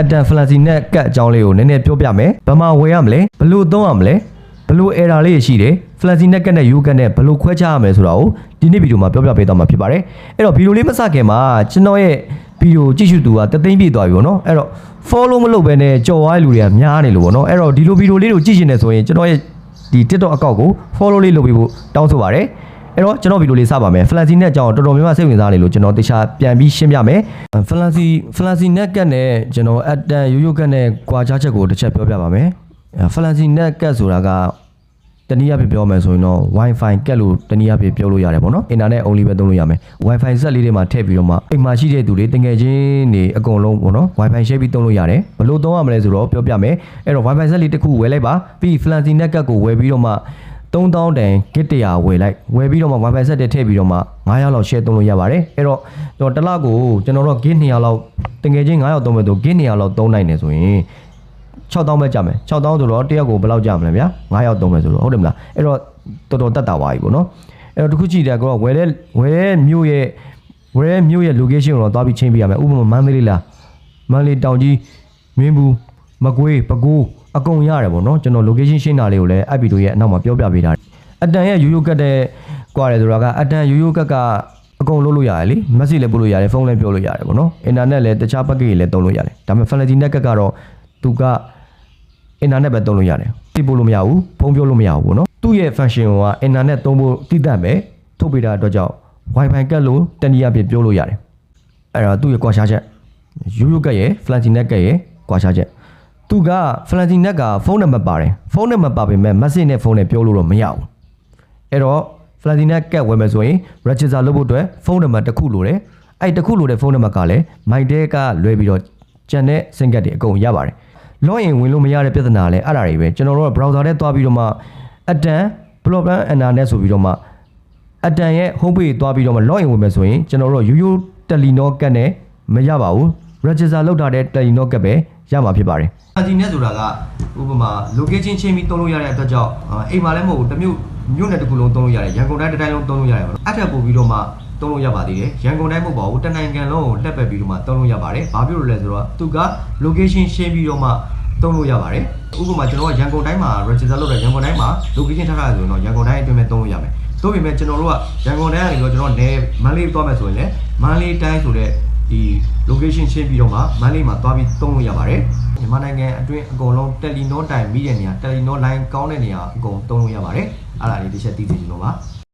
အတန်ဖလန်စီနဲ့ကတ်အကြောင်းလေးကိုနည်းနည်းပြောပြမယ်ဘယ်မှာဝယ်ရမလဲဘယ်လိုသုံးရမလဲဘယ်လို error လေးရှိတယ်ဖလန်စီနဲ့ကတ်နဲ့ယူကတ်နဲ့ဘယ်လိုခွဲခြားရမလဲဆိုတာကိုဒီနေ့ဗီဒီယိုမှာပြောပြပေးသွားမှာဖြစ်ပါတယ်အဲ့တော့ဗီဒီယိုလေးမစခင်မှာကျွန်တော်ရဲ့ဗီဒီယိုကြည့်ရှုသူကတသိန်းပြည့်သွားပြီပေါ့နော်အဲ့တော့ follow မလုပ်ဘဲနဲ့ကြော်သွားတဲ့လူတွေကများနေလို့ပေါ့နော်အဲ့တော့ဒီလိုဗီဒီယိုလေးကိုကြည့်ရှင်နေဆိုရင်ကျွန်တော်ရဲ့ဒီ TikTok အကောင့်ကို follow လေးလုပ်ပေးဖို့တောင်းဆိုပါတယ် အဲ့တော့ကျွန်တော်ဗီဒီယိုလေးစပါမယ်ဖလန်စီနဲ့အကြောင်းတော်တော်များများစိတ်ဝင်စားနေလို့ကျွန်တော်တခြားပြန်ပြီးရှင်းပြမယ်ဖလန်စီဖလန်စီနဲ့ကတ်နဲ့ကျွန်တော်အတန်ရိုးရိုးကတ်နဲ့ကွာခြားချက်ကိုတစ်ချက်ပြောပြပါမယ်ဖလန်စီနဲ့ကတ်ဆိုတာကတနည်းအားဖြင့်ပြောမယ်ဆိုရင်တော့ Wi-Fi ကက်လို့တနည်းအားဖြင့်ပြောလို့ရတယ်ပေါ့နော် internet only ပဲသုံးလို့ရမယ် Wi-Fi ဆက်လေးတွေမှာထည့်ပြီးတော့မှအိမ်မှာရှိတဲ့သူတွေတကယ်ချင်းနေအကုန်လုံးပေါ့နော် Wi-Fi share ပြီးသုံးလို့ရတယ်ဘယ်လို့သုံးရမလဲဆိုတော့ပြောပြမယ်အဲ့တော့ Wi-Fi ဆက်လေးတစ်ခုဝယ်လိုက်ပါပြီး Flancy net ကက်ကိုဝယ်ပြီးတော့မှ 3000တန် gig 100ဝယ်လိုက်ဝယ်ပြီးတော့မှ Wi-Fi ဆက်တွေထည့်ပြီးတော့မှ9ရောက်လောက် share သုံးလို့ရပါတယ်အဲ့တော့ကျွန်တော်တစ်လကိုကျွန်တော်တို့ gig 200လောက်တကယ်ချင်း9ရောက်သုံးမယ်ဆို gig 200လောက်သုံးနိုင်တယ်ဆိုရင်6000ပဲကြမယ်6000ဆိုတော့တယောက်ကိုဘယ်လောက်ကြမလဲဗျာ9ယောက်သုံးမယ်ဆိုတော့ဟုတ်တယ်မလားအဲ့တော့တော်တော်တက်တာပါပြီပေါ့နော်အဲ့တော့တစ်ခုကြည့်တယ်ကောဝယ်တဲ့ဝယ်တဲ့မြို့ရဲ့ဝယ်တဲ့မြို့ရဲ့ location ကိုတော့သွားပြီးချင်းပြရမယ်ဥပမာမန္တလေးလားမန္တလေးတောင်ကြီးမင်းဘူး မကွေးပဲခူးအကုန်ရတယ်ပေါ့နော်ကျွန်တော် location ရှင်းတာလေးကိုလည်းအပ်ဗီဒီယိုရဲ့အနောက်မှာပြောပြပေးတာအတန်ရဲ့ရိုးရိုးကတ်တဲ့ကွာတယ်ဆိုတာကအတန်ရိုးရိုးကတ်ကအကုန်လုပ်လို့ရတယ်လေ message လည်းပို့လို့ရတယ်ဖုန်းလည်းပြောလို့ရတယ်ပေါ့နော်အင်တာနက်လည်းတခြား package တွေလည်းသုံးလို့ရတယ်ဒါပေမဲ့ Fantasy Net ကတ်ကတော့သူကအင်တာနက်ပဲသုံးလို့ရတယ်သိပို့လို့မရဘူးဖုန်းပြောလို့မရဘူးပေါ့နော်သူ့ရဲ့ function ကအင်တာနက်သုံးဖို့တည်တတ်ပဲထုတ်ပေးတာအတွက်ကြောင့် Wi-Fi ကတ်လို့တနည်းအားဖြင့်ပြောလို့ရတယ်အဲ့တော့သူ့ရဲ့ကွာခြားချက်ရိုးရိုးကတ်ရဲ့ Flashy Net ကတ်ရဲ့ကွာခြားချက် သူက Flashy Net ကဖုန်းနံပါတ်ပါတယ်ဖုန်းနံပါတ်ပါပေမဲ့ message နဲ့ဖုန်းနဲ့ပြောလို့တော့မရဘူးအဲ့တော့ Flashy Net ကတ်ဝယ်မယ်ဆိုရင် register လုပ်ဖို့အတွက်ဖုန်းနံပါတ်တစ်ခုလိုတယ်အဲ့တစ်ခုလိုတဲ့ဖုန်းနံပါတ်ကလည်း MyDay ကလွှဲပြီးတော့ကျန်တဲ့ SIM ကတ်တွေအကုန်ရပါတယ် login ဝင်လို့မရတဲ့ပြဿနာလည်းအဲ့ဒါတွေပဲကျွန်တော်တို့က browser ထဲသွားပြီးတော့မှအတန် broadband internet ဆိုပြီးတော့မှအတန်ရဲ့ home page သွားပြီးတော့မှ login ဝင်မယ်ဆိုရင်ကျွန်တော်တို့ရိုးရိုး Telenor ကတ်နဲ့မရပါဘူး register လုပ်ထားတဲ့ Telenor ကတ်ပဲရမှာဖြစ်ပါတယ် Internet ဆိုတာကဥပမာ location ချင်းပြီးသုံးလို့ရတဲ့အတွက်ကြောင့်အိမ်မှာလည်းမဟုတ်ဘူးတစ်မျိုးမြို့နယ်တစ်ခုလုံးသုံးလို့ရတယ်ရန်ကုန်တိုင်းတစ်တိုင်းလုံးသုံးလို့ရတယ်ပေါ့နော်အဲ့ထက်ပိုပြီးတော့မှသုံးလို့ရပါသေးတယ်ရန်ကုန်တိုင်းမဟုတ်ပါဘူးတနိုင်ငံလုံးကိုလက်ပတ်ပြီးတော့မှသုံးလို့ရပါတယ်ဘာဖြစ်လို့လဲဆိုတော့သူက location ရှင်းပြီးတော့မှသုံးလို့ရပါတယ်ဥပမာကျွန်တော်ကရန်ကုန်တိုင်းမှာ register လုပ်တဲ့ရန်ကုန်တိုင်းမှာ location ထားထားရဆိုရင်တော့ရန်ကုန်တိုင်းအတွင်းမှာသုံးလို့ရမယ်သို့ပေမဲ့ကျွန်တော်တို့ကရန်ကုန်တိုင်းကနေတော့ကျွန်တော်နယ်မန္တလေးသွားမယ်ဆိုရင်လည်းမန္တလေးတိုင်းဆိုတဲ့ ဒီ location ရှင်းပြီးတော့မှမန္တလေးမှာသွားပြီးသုံးလို့ရပါတယ်မြန်မာနိုင်ငံအတွင်းအကုန်လုံး Telenor တိုင်ပြီးတဲ့နေရာ Telenor line ကောင်းတဲ့နေရာအကုန်သုံးလို့ရပါတယ်အဲ့ဒါလေးတစ်ချက်သိသိချင်လို့ပါ